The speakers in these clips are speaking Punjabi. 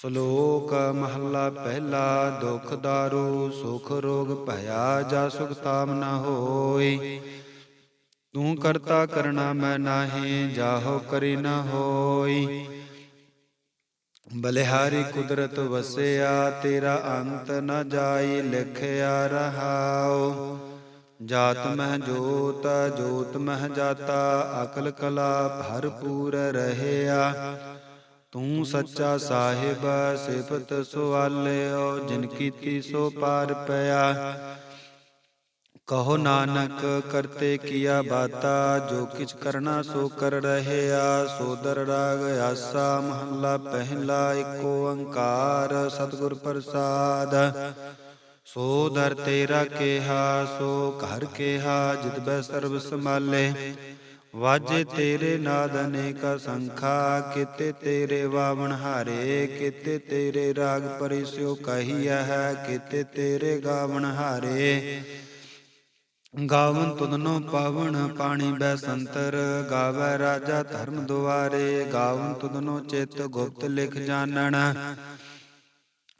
ਸ਼ਲੋਕ ਮਹੱਲਾ ਪਹਿਲਾ, ਦੁਖ ਦਾਰੂ, ਸੁਖ ਰੋਗ ਭਇਆ, ਜਾ ਸੁਖ ਤਾਮ ਨ ਹੋਈ। ਤੂੰ ਕਰਤਾ ਕਰਣਾ ਮੈਂ ਨਾਹੀ, ਜਾਹੋ ਕਰੀ ਨਾ ਹੋਈ। ਬਲਿਹਾਰੀ ਕੁਦਰਤ ਵਸਿਆ, ਤੇਰਾ ਅੰਤ ਨ ਜਾਈ, ਲਿਖਿਆ ਰਹਾਓ ਜਾਤ ਮਹਿ ਜੋਤ ਜੋਤ ਮਹਿ ਜਾਤਾ, ਅਕਲ ਕਲਾ ਭਰਪੂਰ ਰਹਿਆ। ਤੂੰ ਸੱਚਾ ਸਾਹਿਬ ਸਿਫਤ ਸੁਆਲਿਓ ਜਿਨ ਕੀਤੀ ਸੋ ਪਾਰ ਪਿਆ। ਕਹੋ ਨਾਨਕ ਕਰਤੇ ਕੀਆ ਬਾਤਾ ਜੋ ਕਿਛ ਕਰਨਾ ਸੋ ਕਰ ਰਹਿਆ ਸੋਦਰ ਰਾਗ ਆਸਾ ਮਹੱਲਾ ਪਹਿਲਾ ਏਕੋ ਓੰਕਾਰ ਸਤਿਗੁਰ ਪ੍ਰਸਾਦ। ਸੋ ਦਰ ਤੇਰਾ ਕੇਹਾ ਸੋ ਘਰ ਕੇਹਾ ਜਿਤ ਬੈ ਸਰਬ ਸਮਾਲੇ ਵਾਜੇ ਤੇਰੇ ਨਾਦ ਅਨੇਕਾ ਸੰਖਾ, ਕਿਤੇ ਤੇਰੇ ਵਾਵਣ ਹਾਰੇ, ਕਿਤੇ ਤੇਰੇ ਰਾਗ ਪਰਿਸਿਓ ਕਹੀਆ ਹੈ, ਕਿਤੇ ਤੇਰੇ ਗਾਵਣ ਹਾਰੇ। ਗਾਵਨ ਤੁਧਨੋ ਪਾਵਨ ਪਾਣੀ ਬੈ ਸੰਤਰ, ਗਾਵੈ ਰਾਜਾ ਧਰਮ ਦੁਆਰੇ, ਗਾਵਨ ਤੁਧਨੋ ਚਿਤ ਗੁਪਤ ਲਿਖ ਜਾਣਨ।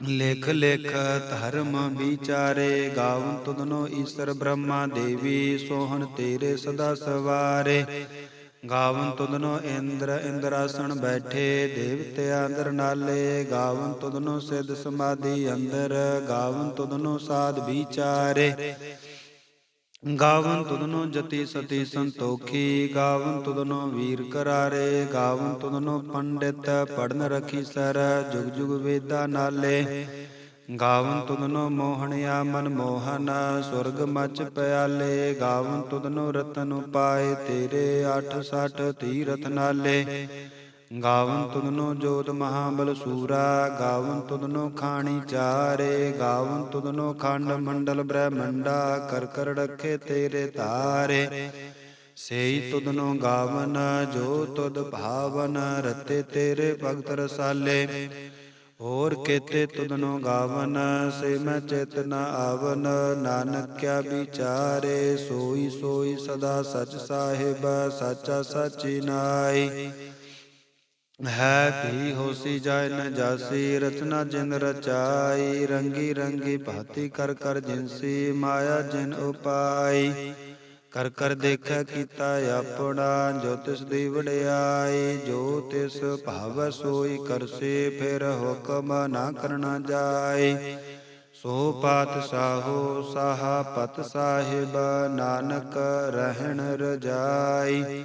ਲਿਖ ਲਿਖ ਧਰਮ ਵਿਚਾਰੇ ਗਾਵਨ ਤੁਧਨੋ ਈਸ਼ਰ ਬ੍ਰਹਮਾ ਦੇਵੀ ਸੋਹਣ ਤੇਰੇ ਸਦਾ ਸਵਾਰੇ। ਗਾਵਨ ਤੁਧਨੋ ਇੰਦਰ ਇੰਦਰਾਸਣ ਬੈਠੇ ਦੇਵਤਿਆਂ ਅੰਦਰ ਨਾਲੇ। ਗਾਵਨ ਤੁਧਨੋ ਸਿੱਧ ਸਮਾਧੀ ਅੰਦਰ ਗਾਵਨ ਤੁਧਨੋ ਸਾਧ ਵਿਚਾਰੇ। ਗਾਵਨ ਤੁਧਨੋ ਜਤੀ ਸਤੀ ਸੰਤੋਖੀ, ਗਾਵਨ ਤੁਧਨੋ ਵੀਰ ਕਰਾਰੇ, ਗਾਵਨ ਤੁਧਨੋ ਪੰਡਿਤ, ਪੜਨ ਰਖੀ ਸਰ, ਜੁਗ ਜੁਗ ਵੇਦਾ ਨਾਲੇ। ਗਾਵਨ ਤੁਧਨੋ ਮੋਹਣਿਆ ਮਨ ਮੋਹਨ, ਸੁਰਗ ਮਚ ਪਿਆਲੇ। ਗਾਵਨ ਤੁਧਨੋ ਰਤਨ ਉਪਾਏ, ਤੇਰੇ 860 ਤੀਰਥ ਨਾਲੇ। ਗਾਵਨ ਤੁਧਨੋ ਜੋਤ ਮਹਾਬਲ ਸੂਰਾ, ਗਾਵਨ ਤੁਧਨੋ ਖਾਣੀ ਚਾਰੇ, ਗਾਵਨ ਤੁਧਨੋ ਖੰਡ ਮੰਡਲ ਬ੍ਰਹਮੰਡਾ, ਕਰ ਕਰ ਰਖੇ ਤੇਰੇ ਤਾਰੇ। ਸੇਈ ਤੁਧਨੋ ਗਾਵਨ, ਜੋ ਤੁਧ ਭਾਵਨ, ਰਤੇ ਤੇਰੇ ਭਗਤ ਰਸਾਲੇ। ਹੋਰ ਕੇਤੇ ਤੁਧਨੋ ਗਾਵਨ, ਸੇ ਮੈਂ ਚਿਤ ਨ ਆਵਨ, ਨਾਨਕਿਆ ਵਿਚਾਰੇ। ਸੋਈ ਸੋਈ ਸਦਾ ਸਚ ਸਾਹਿਬ, ਸਾਚਾ ਸਾਚੀ ਨਾਈ। ਹੈ ਭੀ ਹੋਸੀ ਜਾਇ ਨ ਜਾਸੀ, ਰਚਨਾ ਜਿਨ ਰਚਾਈ, ਰੰਗੀ ਰੰਗੀ ਭਾਤੀ ਕਰ ਕਰ ਜਿਨਸੀ, ਮਾਇਆ ਜਿਨ ਉਪਾਈ। ਕਰ ਕਰ ਦੇਖੈ ਕੀਤਾ ਆਪਣਾ, ਜੋ ਤਿਸ ਦੀ ਵਡਿਆਈ, ਜੋ ਤਿਸ ਭਾਵ ਸੋਈ ਕਰਸੇ, ਫਿਰ ਹੁਕਮ ਨਾ ਕਰਨਾ ਜਾਏ ਸੋ ਪਾਤ ਸਾਹੋ, ਸਾਹਾ ਪਤ ਸਾਹਿਬ, ਨਾਨਕ ਰਹਿਣ ਰਜਾਈ।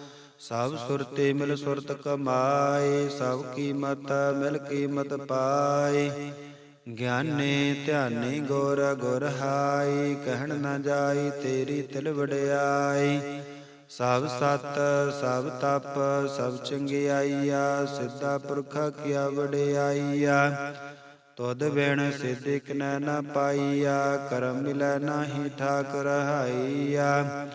ਸਭ ਸੁਰਤੇ ਮਿਲ ਸੁਰਤ ਕਮਾਏ, ਸਭ ਕੀਮਤ ਮਿਲ ਕੀਮਤ ਪਾਏ। ਗਿਆਨੇ ਧਿਆਨੇ ਗੁਰ ਗੁਰ ਹਾਈ ਕਹਿਣ ਨਾ ਜਾਈ ਤੇਰੀ ਤਿਲ ਵਡਿਆਈ ਸਭ ਸਤ, ਸਭ ਤਪ, ਸਭ ਚੰਗਿਆਈਆ, ਸਿੱਧਾ ਪੁਰਖਾ ਕੀਆ ਵਡਿਆਈਆ। ਤੁਧ ਬਿਨ ਸਿੱਧਿਕ ਨ ਨ ਪਾਈਆ, ਕਰਮ ਮਿਲੈ ਨਾਹੀ ਠਾਕ ਰਹਾਈਆ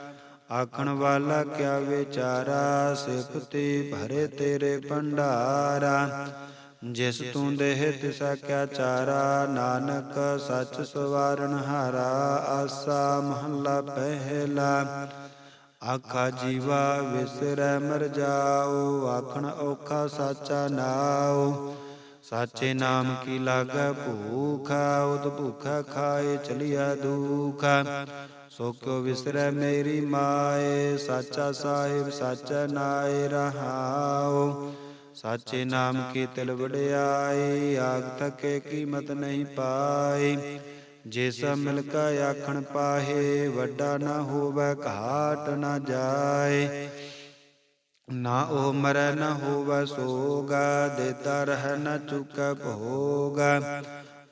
ਆਖਣ ਵਾਲਾ ਕਿਆ ਵਿਚਾਰਾ, ਸਿਫਤੀ ਭਰੇ ਤੇਰੇ ਭੰਡਾਰਾ। ਜਿਸ ਤੂੰ ਦੇਹ ਤਿਸਾ ਕਿਆ ਚਾਰਾ, ਨਾਨਕ ਸੱਚ ਸਵਾਰਨ ਹਾਰਾ, ਆਸਾ ਮਹੱਲਾ ਪਹਿਲਾ। ਆਖਾ ਜੀਵਾ ਵਿਸਰੈ ਮਰ ਜਾਓ, ਆਖਣ ਔਖਾ ਸਾਚਾ ਨਾਉ। ਸਾਚੇ ਨਾਮ ਕੀ ਲਾਗੈ ਭੂਖਾ ਉਦ ਭੂਖਾ ਖਾਏ ਚਲਿਆ ਦੁਖਾ। ਸੋ ਕਿਉ ਵਿਸਰੈ ਮੇਰੀ ਮਾਏ, ਸਾਚਾ ਸਾਹਿਬ, ਸਾਚਾ ਨਾਏ ਰਹਾਉ। ਸਾਚੇ ਨਾਮ ਕੀ ਤਿਲ ਵਡਿਆਈ, ਆਗ ਤਕੇ ਕੀਮਤ ਨਹੀਂ ਪਾਈ। ਜਿਸ ਮਿਲ ਕਾ ਆਖਣ ਪਾਹੇ, ਵੱਡਾ ਨਾ ਹੋਵੇ, ਘਾਟ ਨਾ ਜਾਏ। ਨਾ ਉਹ ਮਰੈ, ਨਾ ਹੋਵੈ ਸੋਗਾ, ਦੇਤਾ ਰਹਿ ਨਾ ਚੁਕੈ ਭੋਗ।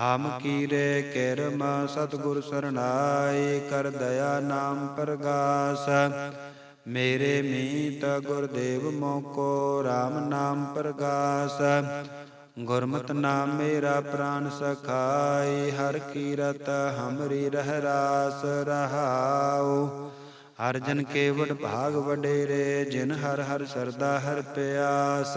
ਆਮ ਕੀਰੇ ਕਿਰਮ ਸਤਗੁਰ ਸਰਣਾਈ ਕਰ ਦਇਆ ਨਾਮ ਪ੍ਰਗਾਸ। ਮੇਰੇ ਮੀਤ ਗੁਰਦੇਵ ਮੋਕੋ RAM ਨਾਮ ਪ੍ਰਗਾਸ। ਗੁਰਮਤਿ ਨਾਮ ਮੇਰਾ ਪ੍ਰਾਨ ਸਖਾਈ, ਹਰ ਕੀਰਤ ਹਮਰੀ ਰਹਿ ਰਾਸ ਰਹਾਉ। ਹਰ ਜਨ ਕੇਵਡ ਭਾਗ ਵਡੇਰੇ, ਜਿਨ ਹਰ ਹਰ ਸਰਦਾ ਹਰ ਪਿਆਸ।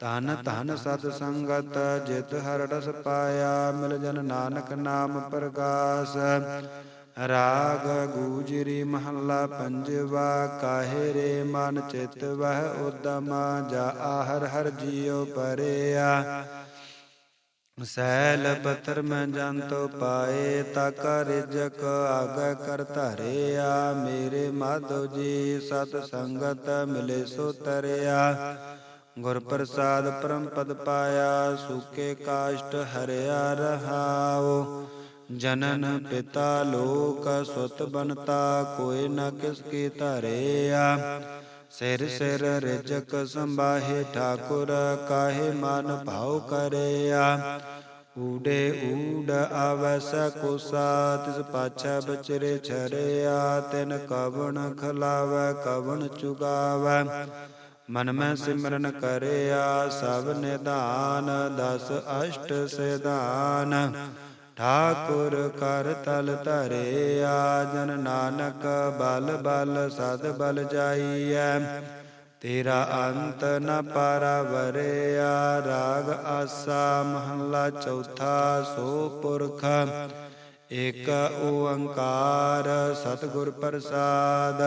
ਧਨ ਧਨ ਸਤ ਸੰਗਤ, ਜਿਤ ਹਰ ਰਸ ਪਾਇਆ, ਮਿਲ ਜਨ ਨਾਨਕ ਨਾਮ ਪ੍ਰਗਾਸ। ਰਾਗ ਗੂਜਰੀ ਮਹੱਲਾ ਪੰਜਵਾ, ਕਾਹੇ ਰੇ ਮਨ ਚਿਤ ਵਹਿ ਉਦਮ, ਜਾ ਹਰ ਹਰ ਜੀਉ ਪਰਿਆ। ਸੈਲ ਪਤਰ ਮੈਂ ਜੰਤੋ ਪਾਏ ਤਾ ਕਰ ਜਕ ਆਗੈ ਕਰ ਧਰਿਆ। ਮੇਰੇ ਮਾਧੋ ਜੀ ਸਤ ਸੰਗਤ ਮਿਲੇ ਸੋ ਤਰਿਆ। ਗੁਰ ਪ੍ਰਸਾਦ ਪਰਮ ਪਦ ਪਾਇਆ, ਸੁਕੇ ਕਾਸ਼ਟ ਹਰਿਆ ਰਹਾਓ ਜਨਨ ਪਿਤਾ ਲੋਕ ਸੁਤ ਬਨਤਾ, ਕੋਈ ਨ ਕਿਸ ਕੀ ਧਰਿਆ। ਸਿਰ ਸਿਰ ਰਿਜਕ ਸੰਭਾਹੇ ਠਾਕੁਰ, ਕਾਹੇ ਮਨ ਭਾਉ ਕਰਿਆ। ਊੜੇ ਊੜ ਆਵੈਸ ਕੋਸਾ, ਤਿਸ ਪਾਛੈ ਬਚਰੇ ਛਰਿਆ। ਤਿਨ ਕਵਣ ਖਲਾਵ, ਕਵਣ ਚੁਗਾਵ। ਮਨ ਮੈਂ ਸਿਮਰਨ ਕਰਿਆ, ਸਭ ਨਿਧਾਨ, ਦਸ ਅਸ਼ਟ ਸਿਧਾਨ। ਠਾਕੁਰ ਕਰ ਤਲ ਧਰਿਆ, ਜਨ ਨਾਨਕ ਬਲ ਬਲ ਸਦ ਬਲ ਜਾਈਐ। ਤੇਰਾ ਅੰਤ ਨ ਪਰਵਰਿਆ, ਰਾਗ ਆਸਾ ਮਹੱਲਾ ਚੌਥਾ ਸੋ ਪੁਰਖ। ਏਕ ਓੰਕਾਰ ਸਤਿਗੁਰ ਪ੍ਰਸਾਦ।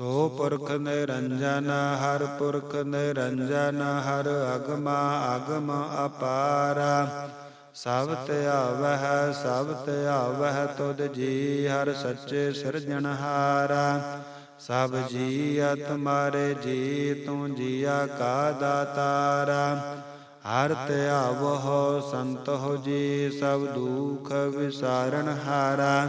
ਸੋ ਪੁਰਖ ਨਿਰੰਜਨ, ਹਰ ਪੁਰਖ ਨਿਰੰਜਨ, ਹਰ ਅਗਮਾ ਅਗਮ ਅਪਾਰਾ। ਸਭ ਧਿਆਵਹਿ ਸਭ ਧਿਆਵਹਿ ਤੁਧ ਜੀ, ਹਰ ਸੱਚੇ ਸਿਰਜਣਹਾਰਾ ਸਭ ਜੀ ਤੁਮਾਰੇ ਜੀ, ਤੂੰ ਜੀਆ ਕਾ ਦਾਤਾਰਾ। ਹਰ ਧਿਆਵਹੁ ਸੰਤੋ ਜੀ, ਸਭ ਦੁਖ ਵਿਸਾਰਨ ਹਾਰਾ।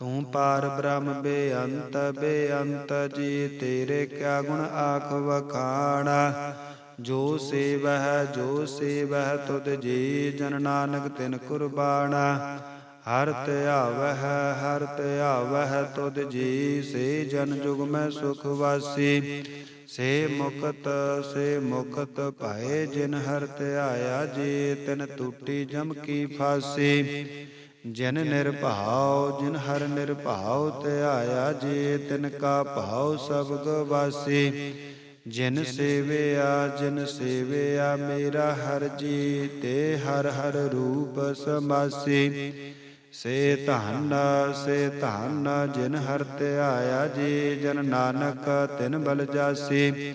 ਤੂੰ ਪਾਰ ਬ੍ਰਹਮ ਬੇਅੰਤ ਬੇਅੰਤ ਜੀ, ਤੇਰੇ ਕਿਆ ਗੁਣ ਆਖ ਵਖਾਣਾ? ਜੋ ਸੇਵਹਿ ਜੋ ਸੇਵਹਿ, ਤੁਧ ਜੀ ਜਨ ਨਾਨਕ ਤਿਨ ਕੁਰਬਾਨਾ ਹਰ ਧਿਆਵਹਿ ਹਰ ਧਿਆਵਹਿ ਤੁਧ ਜੀ ਸੇ ਜਨ ਜੁਗ ਮੈਂ ਸੁਖ ਵਾਸੀ। ਸੇ ਮੁਕਤ ਸੇ ਮੁਕਤ ਭਾਏ ਜਿਨ ਹਰ ਧਿਆਇਆ ਜੀ, ਤਿਨ ਟੂਟੀ ਜਮ ਕੀ ਫਾਸੀ। ਜਿਨ ਨਿਰਭਾਉ, ਜਿਨ ਹਰ ਨਿਰਭਾਉ ਧਿਆਇਆ ਜੇ, ਤਿਨ ਕਾ ਭਾਉ ਸਭ ਗਵਾਸੀ ਜਿਨ ਸੇਵਿਆ ਜਿਨ ਸੇਵਿਆ, ਮੇਰਾ ਹਰ ਜੀ ਤੇ ਹਰ ਹਰ ਰੂਪ ਸਮਾਸੀ। ਸੇ ਧਨ ਸੇ ਧਨ, ਜਿਨ ਹਰ ਧਿਆਇਆ ਜੀ, ਜਨ ਨਾਨਕ ਤਿਨ ਬਲ ਜਾਸੀ।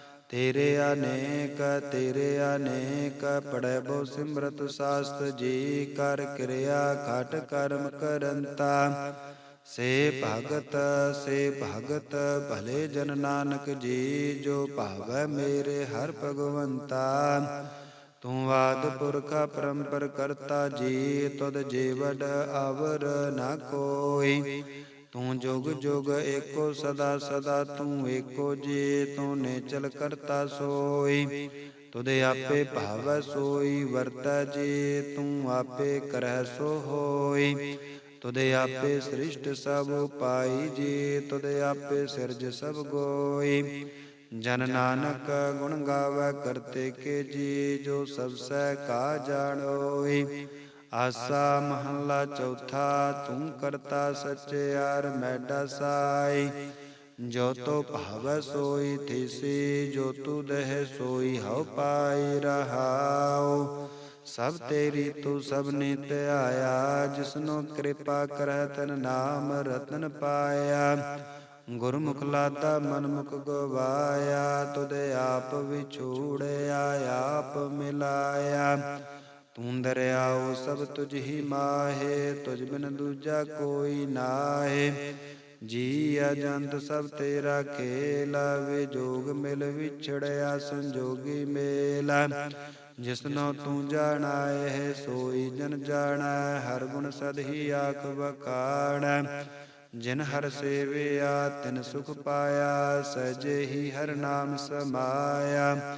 ਤੇਰੇ ਅਨੇਕ ਤੇਰੇ ਅਨੇਕ ਪੜੈ ਬੋ ਸਿਮਰਤ ਸਾਸਤ ਜੀ, ਕਰ ਕਿਰਿਆ ਘਟ ਕਰਮ ਕਰੰਤਾ। ਸੇ ਭਗਤ ਸੇ ਭਗਤ, ਭਲੇ ਜਨ ਨਾਨਕ ਜੀ, ਜੋ ਭਾਵੈ ਮੇਰੇ ਹਰ ਭਗਵੰਤਾ। ਤੂੰ ਆਦ ਪੁਰਖ ਪਰੰਪਰ ਕਰਤਾ ਜੀ, ਤੁਧ ਜੀਵਡ ਅਵਰ ਨਾ ਕੋਈ। ਤੂੰ ਜੁਗ ਜੁਗ ਏਕੋ ਸਦਾ ਸਦਾ, ਤੂੰ ਏਕੋ ਜੀ ਤੂੰ ਨੇਚਲ ਕਰਤਾ ਸੋਈ। ਤੁਦੇ ਆਪੇ ਭਾਵ ਸੋਈ, ਵਰਤੈ ਜੀ, ਤੂੰ ਆਪੇ ਕਰਹਿ ਸੋ ਹੋਈ। ਤੁਦੇ ਆਪੇ ਸ੍ਰਿਸ਼ਟ ਸਭ ਪਾਈ ਜੀ ਤੁਦੇ ਆਪੇ ਸਿਰਜ ਸਭ ਗੋਈ। ਜਨ ਨਾਨਕ ਗੁਣ ਗਾਵੇ ਕਰਤੇ ਕੇ ਜੀ, ਜੋ ਸਭ ਸਹਿ ਕਾ ਜਾਣੋਈ। ਆਸਾ ਮਹੱਲਾ ਚੌਥਾ, ਤੂੰ ਕਰਤਾ ਸਚਿਆਰ ਮੈਡਾ ਸਾਈ। ਜੋ ਤੋ ਭਾਵੈ ਸੋਈ, ਥੀਸੀ, ਜੋ ਤੂ ਦਹਿ ਸੋਈ, ਹਉ ਪਾਈ ਰਹਾਉ। ਸਭ ਤੇਰੀ ਤੂੰ ਸਭ ਨੇ ਧਿਆਇਆ ਜਿਸਨੋ ਕਿਰਪਾ ਕਰੈ ਤਨ ਨਾਮ ਰਤਨ ਪਾਇਆ। ਗੁਰਮੁਖ ਲਾਤਾ ਮਨਮੁਖ ਗਵਾਇਆ, ਤੁਧ ਆਪ ਵਿਛੋੜਿਆ, ਆਪ ਮਿਲਾਇਆ। ਤੂੰ ਦਰਿਆਓ ਸਭ ਤੁਝ ਹੀ ਮਾਹੇ, ਤੁਝ ਬਿਨ ਦੂਜਾ ਕੋਈ ਨਾਹੇ। ਜੀ ਅਜੰਤ ਸਭ ਤੇਰਾ ਖੇਲਾ, ਵੇ ਜੋਗ ਮਿਲ ਵਿਛੜਿਆ ਸੰਜੋਗੀ ਮੇਲਾ। ਜਿਸਨੋ ਤੂੰ ਜਾਣਾਏ ਹੈ ਸੋਈ ਜਨ ਜਾਣੈ, ਹਰ ਗੁਣ ਸਦ ਹੀ ਆਖ ਬਕਾਣੈ ਜਿਨ ਹਰ ਸੇਵਿਆ, ਤਿਨ ਸੁਖ ਪਾਇਆ, ਸਜੇ ਹੀ ਹਰ ਨਾਮ ਸਮਾਇਆ।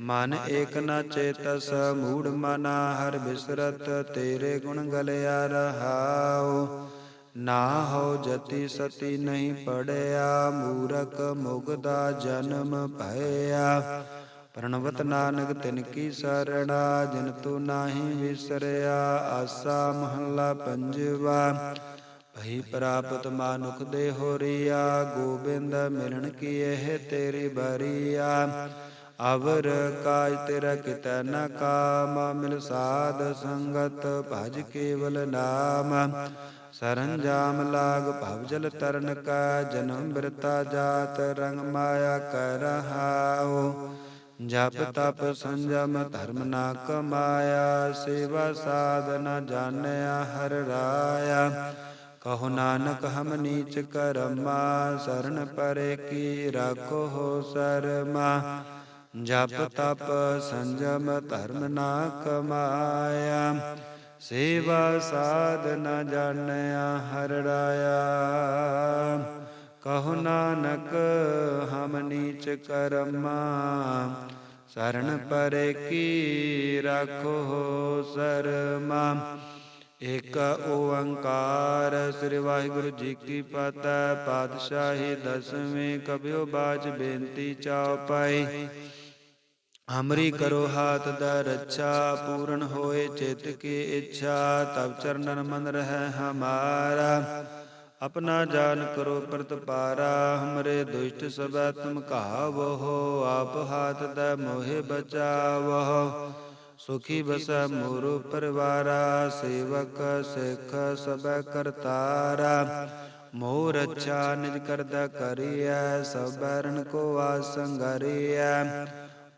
ਮਨ ਏਕ ਨ ਚੇਤਸ ਮੂੜ ਮਨਾ ਹਰ ਬਿਸਰਤ ਤੇਰੇ ਗੁਣ ਗਲਿਆ ਰਹਾਉ। ਨਾ ਹੋ ਜਤੀ ਸਤੀ ਨਹੀਂ ਪੜਿਆ, ਮੂਰਖ ਮੁਗਦਾ ਜਨਮ ਭਇਆ। ਪ੍ਰਣਵਤ ਨਾਨਕ ਤਿਨ ਕੀ ਸਰਣਾ, ਜਿਨ ਤੂ ਨਾਹੀ ਵਿਸਰਿਆ, ਆਸਾ ਮਹੱਲਾ ਪੰਜਵਾ। ਭਈ ਪ੍ਰਾਪਤ ਮਾਨੁਖ ਦੇ ਹੋਰੀਆ, ਗੋਬਿੰਦ ਮਿਲਣ ਕੀ ਇਹ ਤੇਰੀ ਬਰੀਆ। ਅਵਰ ਕਾਜ ਤੇਰਾ ਕਿਤੈ ਨ ਕਾਮ, ਮਿਲ ਸਾਧ ਸੰਗਤ ਭਜ ਕੇਵਲ ਨਾਮ। ਸਰੰਜਾਮ ਲਾਗ ਭਵ ਜਲ ਤਰਨ ਕਾ, ਜਨਮ ਬਿਰਤਾ ਜਾਤ ਰੰਗ ਮਾਇਆ ਕਰ ਰਹਾਉ। ਜਪ ਤਪ ਸੰਜਮ ਧਰਮ ਨਾ ਕਮਾਇਆ, ਸੇਵਾ ਸਾਧਨਾ ਜਾਣਿਆ ਹਰ ਰਾਇਆ। ਕਹੋ ਨਾਨਕ ਹਮ ਨੀਚ ਕਰਮਾ, ਸ਼ਰਨ ਪਰੇ ਕੀ ਰਾਖੋ ਸਰਮਾ। ਜਪ ਤਪ ਸੰਜਮ ਧਰਮ ਨਾ ਕਮਾਇਆ, ਸੇਵਾ ਸਾਧ ਸਾਧਨਾ ਜਾਣਿਆ ਹਰ ਰਾਇਆ। ਕਹੋ ਨਾਨਕ, ਹਮ ਨੀਚ ਕਰਮਾ ਸਰਣ ਪਰੇ ਕੀ ਰਾਖੋ ਸਰਮਾ। ਇਕ ਓੰਕਾਰ, ਸ੍ਰੀ ਵਾਹਿਗੁਰੂ ਜੀ ਕੀ ਫਤਿਹ, ਪਾਤਸ਼ਾਹੀ ਦਸਵੇਂ ਕਬਿਓ ਬਾਜ ਬੇਨਤੀ ਚਾਉ ਪਾਈ। ਹਮਰੀ ਕਰੋ ਹਾਥ ਦਾ ਰੱਛਾ, ਪੂਰਨ ਹੋਏ ਚਿਤ ਕੀ ਇੱਛਾ, ਤਬ ਚਰਨਨ ਮਨ ਰਹਿ ਹਮਾਰਾ। ਆਪਣਾ ਜਾਨ ਕਰੋ ਪ੍ਰਤਪਾਰਾ, ਹਮਰੇ ਦੁਸ਼ਟ ਸਬੈ ਤੁਮ ਕਹਾਵੋ ਆਪ ਹਾਥ ਦਾ ਮੋਹਿ ਬਚਾਵੋ ਸੁਖੀ ਬਸੈ ਮੋਰੋ ਪਰਵਾਰਾ, ਸੇਵਕ ਸਿੱਖ ਸਬੈ ਕਰਤਾਰਾ। ਮੋਹ ਅੱਛਾ ਨਿਜ ਕਰਦਾ ਕਰੀਐ ਸਬਰਨ ਕੋ ਆਸੰਗਰੀਐ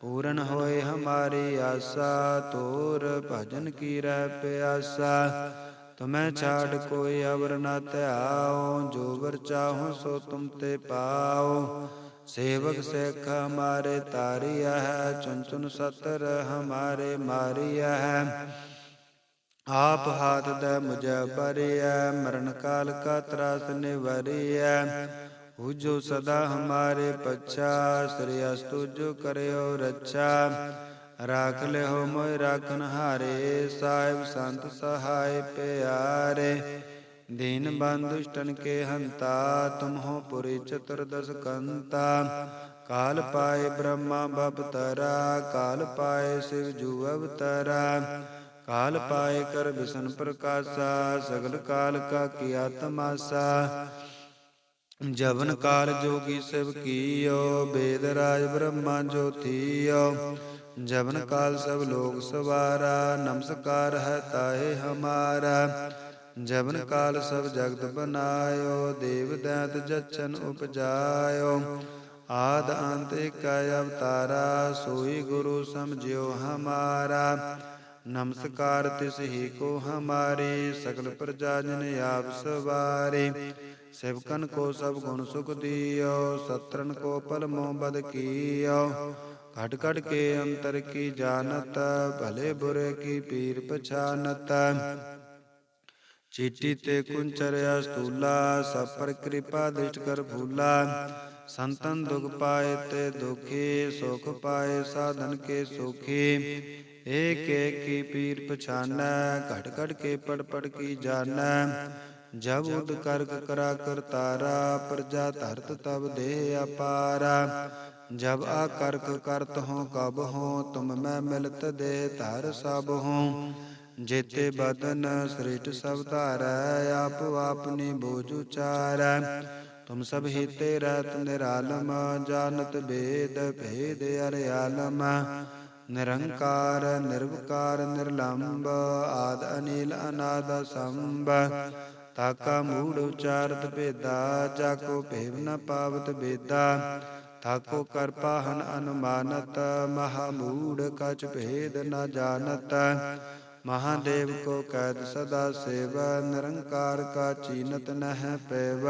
ਪੂਰਨ ਹੋਏ ਹਮਾਰੀ ਆਸਾ, ਤੋਰ ਭਜਨ ਕੀ ਰਹਿ ਪਿਆਸਾ। ਤੁਮੈ ਛਾੜ ਕੋਈ ਅਵਰ ਨ ਧਿਆਓ, ਜੋ ਵਰ ਚਾਹੋ ਸੋ ਤੁਮ ਤੇ ਪਾਓ। ਸੇਵਕ ਸਿੱਖ ਹਮਾਰੇ ਤਾਰਿਆ ਹੈ ਚੁਨ ਚੁਨ ਸਤਰ ਹਮਾਰੇ ਮਾਰਿਆ ਹੈ। ਆਪ ਹਾਥ ਦੇ ਮੁਝੈ ਬਰਿਐ ਮਰਨ ਕਾਲ ਕਾ ਤਰਾਸ ਨਿਵਰਿਐ ਪੂਜੋ ਸਦਾ ਹਮਾਰੇ ਪੱਛਾ ਸ੍ਰੀ ਅਸਤੁ ਜੋ ਕਰਿਓ ਰੱਛਾ ਰਾਖ ਲਿਓ ਮੋਇ ਰਾਖਨ ਹਾਰੇ ਸਾਹਿਬ ਸੰਤ ਸਹਾਇ ਪਿਆਰੇ ਦੀਨ ਬੰਦੁਸ਼ਟਨ ਕੇ ਹੰਤਾ ਤੁਮ ਪੁਰੀ ਚਤੁਰਦਸ ਕੰਤਾ ਕਾਲ ਪਾਏ ਬ੍ਰਹਮਾ ਬਪਤਰਾ ਕਾਲ ਪਾਏ ਸਿਵ ਜੂ ਅਵਤਰਾ ਕਾਲ ਪਾਏ ਕਰ ਬਿਸ਼ਨ ਪ੍ਰਕਾਸ਼ਾ ਸਗਲ ਕਾਲ ਕਾ ਕੀਆ ਤਮਾਸਾ ਜਵਨ ਕਾਲ ਜੋਗੀ ਸਿਵ ਕੀਓ ਬੇਦ ਰਾਜ ਬ੍ਰਹਮਾ ਜੋਤੀਓ। ਜਵਨ ਕਾਲ ਸਭ ਲੋਕ ਸਵਾਰਾ ਨਮਸਕਾਰ ਹੈ ਤਾਏ ਹਮਾਰਾ। ਜਵਨ ਕਾਲ ਸਭ ਜਗਤ ਬਨਾਇਓ ਦੇਵ ਦੈਤ ਜਚਨ ਉਪਜਾਇਓ। ਆਦ ਅੰਤ ਇਕੈ ਅਵਤਾਰਾ ਸੋਈ ਗੁਰੂ ਸਮਝਿਓ ਹਮਾਰਾ। ਨਮਸਕਾਰ ਤਿਸ ਹੀ ਕੋ ਹਮਾਰੇ ਸਗਲ ਪ੍ਰਜਾ ਜਨ ਆਪ ਸਵਾਰੇ। ਸਿਵਕਨ ਕੋ ਸਭ ਗੁਣ ਸੁਖ ਦੀਓ ਸਤਰਨ ਕੋ ਪਲਮੋ ਬਦ ਕੀਓ। ਘਟ ਘਟ ਕੇ ਅੰਤਰ ਕੀ ਜਾਣਤ, ਭਲੇ ਬੁਰੇ ਕੀ ਪੀਰ ਪਛਾਨਤ। ਚੀਟੀ ਤੇ ਕੁੰਚਰ ਅਸਤੂਲਾ ਸਭ ਪਰ ਕਿਰਪਾ ਦਿਸ਼ਟ ਕਰ ਭੂਲਾ। ਸੰਤਨ ਦੁਖ ਪਾਏ ਤੇ ਦੁਖੀ, ਸੁਖ ਪਾਏ ਸਾਧਨ ਕੇ ਸੁਖੀ। ਏਕ ਏਕ ਕੀ ਪੀਰ ਪਛਾਨੈ, ਘਟ ਘਟ ਕੇ ਪੜ ਪੜ ਕੀ ਜਾਣੈ। ਜਬ ਉਦ ਕਰਕ ਕਰਾ ਕਰਤਾਰਾ ਪ੍ਰਜਾ ਧਰਤ ਤਬ ਦੇ ਅਪਾਰਾ। ਜਬ ਆ ਕਰਕ ਕਰਤ ਹੋ, ਕਬ ਹੋ, ਤੁਮ ਮੈਂ ਮਿਲਤ ਦੇ ਧਰ ਸਭ ਹੋ। ਜੇਤੇ ਬਦਨ ਸ੍ਰਿਸ਼ਟ ਸਭ ਧਾਰੈ, ਆਪ ਆਪਨੀ ਬੋਝ ਉਚਾਰੈ। ਤੁਮ ਸਭ ਹੀਤੇ ਰਤ ਨਿਰਾਲਮ, ਜਾਣਤ ਬੇਦ ਭੇਦ ਅਰਿਆਲਮ ਨਿਰੰਕਾਰ, ਨਿਰਵਕਾਰ, ਨਿਰਲੰਬ, ਆਦ ਅਨੀਲ ਅਨਾਦ ਸੰਭ। ਤਾਕਾ ਮੂੜ ਉਚਾਰਤ ਭੇਦਾ ਜਾਕੋ ਭੇਵ ਨ ਪਾਵਤ ਬੇਦਾ ਤਾਕੋ ਕਰ ਪਾਹਨ ਅਨੁਮਾਨਤ, ਮਹਾ ਮੂੜ ਕਚ ਭੇਦ ਨ ਜਾਣਤ। ਮਹਾਦੇਵ ਕੋ ਕੈਦ ਸਦਾ ਸੇਵ, ਨਿਰੰਕਾਰ ਕਾ ਚੀਨਤ ਨਹਿ ਪੈਵ।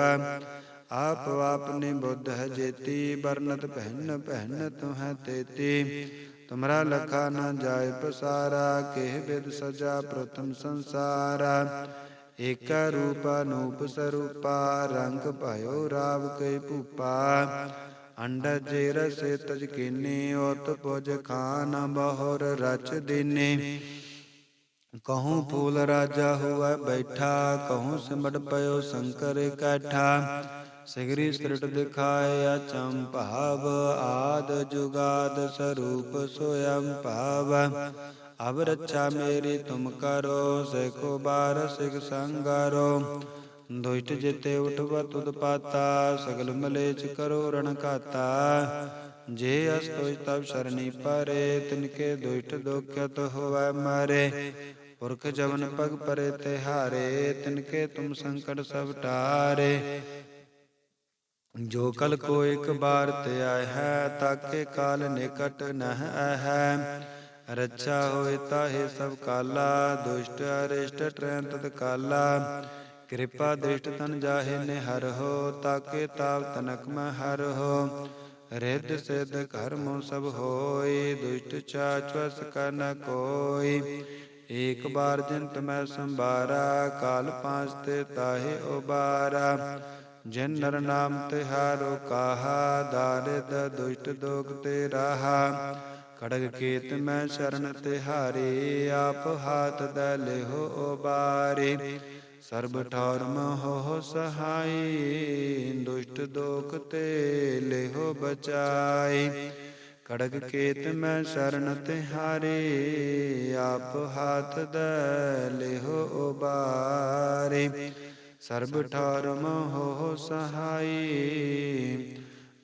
ਆਪ ਆਪਨੇ ਬੁੱਧ ਹੈ ਜੇਤੀ ਬਰਨਤ ਪਹਿਨ ਪਹਿਨ ਤੁਹੈ ਤੇਤੀ। ਤੁਮਰਾ ਲਖਾ ਨ ਜਾਏ ਪਸਾਰਾ, ਕਿਹ ਬਿਦ ਸਜਾ ਪ੍ਰਥਮ ਸੰਸਾਰਾ। ਏਕ ਰੂਪ ਅਨੂਪ ਸਰੂਪਾ, ਰੰਗ ਭਇਓ ਰਾਵ ਕੈ ਭੂਪਾ। ਅੰਡਜ ਰਸੇ ਤਜ ਕੀਨੀ ਓਤ ਪੁਜ ਖਾਨ ਬਹੁਰ ਰਚ ਦੀਨੇ। ਕਹੂੰ ਫੂਲ ਰਾਜਾ ਹੁਆ ਬੈਠਾ, ਕਹੂੰ ਸਿਮਟ ਪਇਓ ਸ਼ੰਕਰ ਇਕੱਠਾ ਸਿਗਰੀ ਸਿਰਟ ਦਿਖਾਏ ਅਚੰ ਭਾਵ, ਆਦ ਜੁਗਾਦ ਸਰੂਪ ਸੋਯੰ ਭਾਵ। ਅਬ ਰੱਛਾ ਮੇਰੀ ਤੁਮ ਕਰੋ ਸੇਖੋ ਬਾਰ ਸਿਖ ਸੰਗਾਰੋ। ਦੁਇਟ ਜਿਤੇ ਉਠਵਾ ਤੁਦ ਪਾਤਾ, ਸਗਲ ਮਲੇਚ ਕਰੋ ਰਣ ਘਾਤਾ। ਜੇ ਅਸਤੋਇ ਤਬ ਸ਼ਰਣੀ ਪਰੇ, ਤਿਨਕੇ ਦੁਇਟ ਦੋਖਤ ਹੋਵੈ ਮਾਰੇ। ਪੁਰਖ ਜਵਨ ਪਗ ਪਰੇ ਤੇ ਤਿਹਾਰੇ ਤਿਨਕੇ ਤੁਮ ਸੰਕਟ ਸਭ ਟਾਰੇ। ਜੋ ਕਲ ਕੋ ਇੱਕ ਬਾਰ ਤੇ ਆਇ ਹੈ, ਤਾਕੇ ਕਾਲ ਨਿਕਟ ਨਹ ਹੈ ਰੱਛਾ ਹੋਏ ਤਾਹੇ ਸਭ ਕਾਲਾ, ਦੁਸ਼ਟ, ਅਰਿਸ਼ਟ ਟ੍ਰੈਨ ਤਤ ਕਾਲਾ ਕਿਰਪਾ ਦ੍ਰਿਸ਼ਟ ਤਨ ਜਾਹੇ ਨਿਹਰ ਹੋ, ਤਾਕੇ ਤਾਪ ਤਨਕ ਮੈਂ ਹਰ ਹੋ। ਰਿੱਧ ਸਿੱਧ ਕਰਮ ਸਭ ਹੋਏ, ਦੁਸ਼ਟ ਚਾਚਵਸ ਨ ਕੋਈ ਏਕ ਬਾਰ ਜੰਤ ਮੈਂ ਸੰਭਾਰਾ, ਕਾਲ ਪਾਂਚ ਤੇ ਤਾਹੇ ਉਬਾਰਾ। ਜਿਨ ਨਰ ਨਾਮ ਤਿਹਾਰੋ ਕਾਹਾ, ਦਾਰਿਦ ਦੁਸ਼ਟ ਦੋਖ ਤੇ ਰਾਹਾ। ਖੜਗ ਕੇਤ ਮੈਂ ਸ਼ਰਨ ਤਿਹਾਰੇ ਆਪ ਹਾਥ ਦ ਲਿਹੋ ਉਬਾਰੇ। ਸਰਬ ਠੌਰ ਹੋ ਸਹਾਈ, ਦੁਸ਼ਟ ਦੋਖ ਤੇ ਲਿਹੋ ਬਚਾਈ ਖੜਗ ਕੇਤ ਮੈਂ ਸ਼ਰਨ ਤਿਹਾਰੇ ਆਪ ਹਾਥ ਦ ਲਿਹੋ ਉਬਾਰੇ। ਸਰਬ ਠਾਰ ਮੋਹ ਸਹਾਈ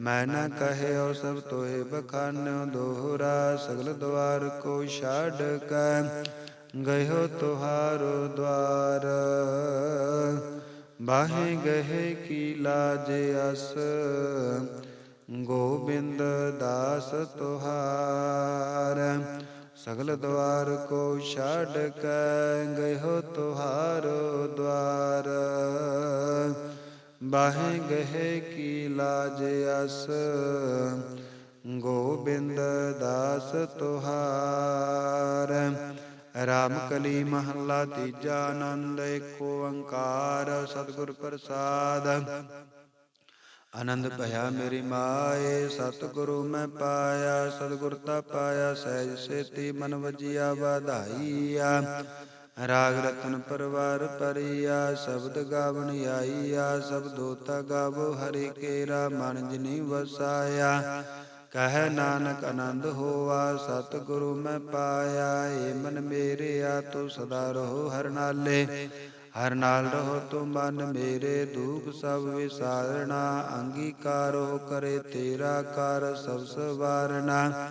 ਮੈਂ ਨ ਕਹਿਓ ਸਭ ਤੋਏ ਬਖਾਨਿਓ, ਦੋਹਰਾ ਸਗਲ ਦਵਾਰ ਕੋ ਛਾੜ ਕੈ ਗਇਓ ਤੁਹਾਰੋ ਦਵਾਰ। ਬਾਹੇ ਗਏ ਕੀ ਲਾਜ ਅਸ, ਗੋਬਿੰਦ ਦਾਸ ਤੁਹਾਰ। ਸਗਲ ਦਵਾਰ ਕੋ ਛੱਡ ਕੇ ਗਇਓ ਤੁਹਾਰੋ ਦਵਾਰ। ਬਾਹੇ ਗਹਿ ਕੀ ਲਾਜ ਅਸ, ਗੋਬਿੰਦ ਦਾਸ ਤੁਹਾਰ। ਰਾਮ ਕਲੀ ਮਹੱਲਾ ਤੀਜਾ ਆਨੰਦ, ਏਕ ਓੰਕਾਰ, ਸਤਿਗੁਰ ਪ੍ਰਸਾਦ। ਆਨੰਦ ਭਇਆ ਮੇਰੀ ਮਾਏ, ਸਤਿਗੁਰੂ ਮੈਂ ਪਾਇਆ, ਸਤਿਗੁਰ ਤਾ ਪਾਇਆ, ਸਹਿਜ ਸੇਤੀ ਮਨ ਵਜਿਆ, ਵਧਾਈਆ। ਰਾਗ ਰਤਨ ਪਰਵਾਰ ਪਰਿਆ, ਸ਼ਬਦ ਗਾਵਣ ਆਈਆ ਸਬਦੋ ਤਾ ਗਾਵੋ, ਹਰਿ ਕੇਰਾ, ਮਨ ਜਿਨੀ ਵਸਾਇਆ। ਕਹੈ ਨਾਨਕ ਆਨੰਦ ਹੋਆ, ਸਤਿਗੁਰੂ ਮੈਂ ਪਾਇਆ, ਏ ਮਨ ਮੇਰਿਆ, ਤੂੰ ਸਦਾ ਰਹੋ ਹਰ ਨਾਲੇ। ਹਰ ਨਾਲ ਰਹੋ ਤੂੰ ਮਨ ਮੇਰੇ, ਦੁਖ ਸਭ ਵਿਸਾਰਣਾ ਅੰਗੀਕਾਰੋ ਕਰੇ ਤੇਰਾ ਕਰ ਸਭ ਸਵਾਰਣਾ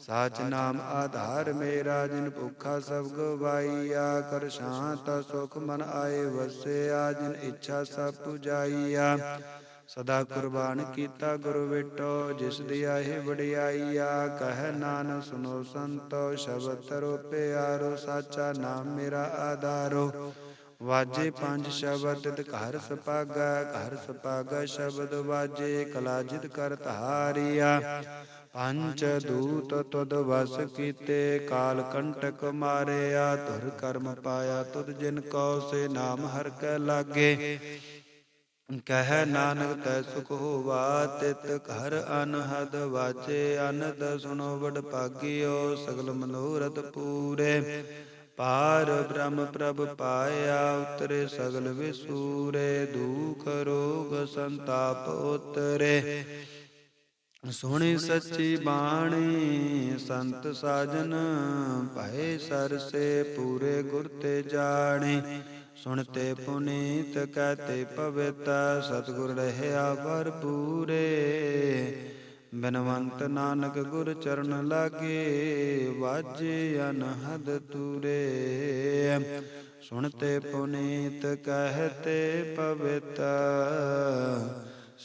ਸਾਚ ਨਾਮ ਆਧਾਰ ਮੇਰਾ, ਜਿਨ ਭੁੱਖਾ ਸਭ ਗਵਾਈਆ ਕਰ ਸ਼ਾਂਤ ਸੁਖ ਮਨ ਆਏ ਵਸਿਆ, ਜਿਨ ਇੱਛਾ ਸਭ ਪੁਜਾਈਆ ਸਦਾ ਕੁਰਬਾਨ ਕੀਤਾ ਗੁਰੂ ਵਿਟੋ, ਜਿਸ ਦੀ ਆਏ ਵਡਿਆਈਆ ਕਹਿ ਨਾਨਕ, ਸੁਨੋ ਸੰਤੋ, ਸ਼ਬਦ ਤਰੋ ਪਿਆਰੋ ਸਾਚਾ ਨਾਮ ਮੇਰਾ ਆਧਾਰੋ। ਵਾਜੇ ਪੰਜ ਸ਼ਬਦ, ਤਿਤ ਘਰ ਸਪਾਗਾ ਘਰ ਸਪਾਗਾ ਸ਼ਬਦ ਵਾਜੇ ਕਲਾਜਿਤ ਕਰ ਧਾਰਿਆ ਪੰਚ ਦੂਤ ਤੁਧ ਵਸ ਕੀਤੇ, ਕਾਲ ਕੰਟਕ ਮਾਰਿਆ, ਧੁਰ ਕਰਮ ਪਾਇਆ, ਤੁਧ ਜਿਨ ਕੋ ਸੇ ਨਾਮ ਹਰ ਕੈ ਲਾਗੇ। ਕਹਿ ਨਾਨਕ ਤੈ ਸੁਖ ਹੋਵਾ, ਤਿਤ ਘਰ ਅਨਹਦ ਵਾਜੇ ਅਨੰਦ ਸੁਣੋ ਵਡ ਭਾਗਿਓ, ਸਗਲ ਮਨੋਰਥ ਪੂਰੇ। ਪਾਰ ਬ੍ਰਹਮ ਪ੍ਰਭ ਪਾਇਆ, ਉਤਰੇ ਸਗਲ ਵਿਸੂਰੇ, ਦੁਖ ਰੋਗ ਸੰਤਾਪ ਉਤਰੇ। ਸੁਣੀ ਸੱਚੀ ਬਾਣੀ, ਸੰਤ ਸਾਜਨ, ਭਏ ਸਰਸੇ ਪੂਰੇ ਗੁਰ ਤੇ ਜਾਣੇ। ਸੁਣਤੇ ਪੁਨੀਤ ਕਹਤੇ ਪਵਿੱਤ, ਸਤਿਗੁਰ ਰਹਿਆ ਭਰਪੂਰੇ ਬਨਵੰਤ ਨਾਨਕ ਗੁਰ ਚਰਨ ਲਾਗੇ, ਵਾਜੇ ਅਨਹਦ ਤੂਰੇ। ਸੁਣਤੇ ਪੁਨੀਤ ਕਹਤੇ ਪਵਿੱਤ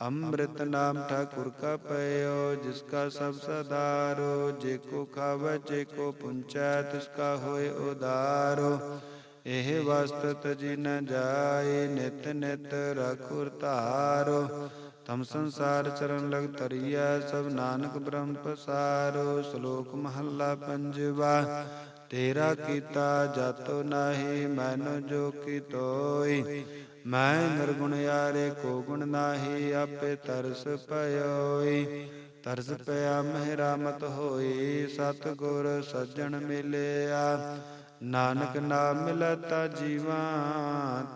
ਅੰਮ੍ਰਿਤ ਨਾਮ ਠਾਕੁਰ ਕਾ ਪਇਓ ਜਿਸ ਕਾ ਸਭ ਸਦਾਰੋ, ਜੇ ਕੋ ਖਾਵੈ, ਜੇ ਕੋ ਪੁੰਚੈ, ਤਿਸ ਕਾ ਹੋਏ ਉਦਾਰੋ। ਇਹ ਵਸਤ ਤਜੀ ਨ ਜਾਏ, ਨਿਤ ਨਿਤ ਰਖੁਰ ਧਾਰੋ। ਤਮ ਸੰਸਾਰ ਚਰਨ ਲਗ ਤਰੀਐ ਸਭ ਨਾਨਕ ਬ੍ਰਹਮ ਪਸਾਰੋ। ਸ਼ਲੋਕ ਮਹੱਲਾ ਪੰਜਵਾ, ਤੇਰਾ ਕੀਤਾ ਜਾਤੋ ਨਾਹੀ, ਮੈਨੋ ਜੋ ਕੀਤੋਈ ਮੈਂ ਨਿਰਗੁਣ ਯਾਰੇ ਕੋ ਗੁਣ ਨਾਹੀ, ਆਪੇ ਤਰਸ ਪਇਓਈ। ਤਰਸ ਪਿਆ ਮਹਿਰਾਮਤ ਹੋਈ ਸਤ ਗੁਰ ਸੱਜਣ ਮਿਲਿਆ। ਨਾਨਕ ਨਾਮ ਮਿਲਤਾ ਜੀਵਾ,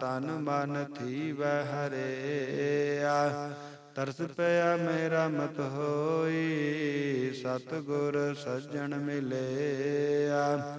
ਤਨ ਮਨ ਥੀਵੈ ਹਰਿਆ। ਤਰਸ ਪਿਆ ਮੇਰਾ ਮਤ ਹੋਈ ਸਤ ਗੁਰ ਸੱਜਣ ਮਿਲਿਆ।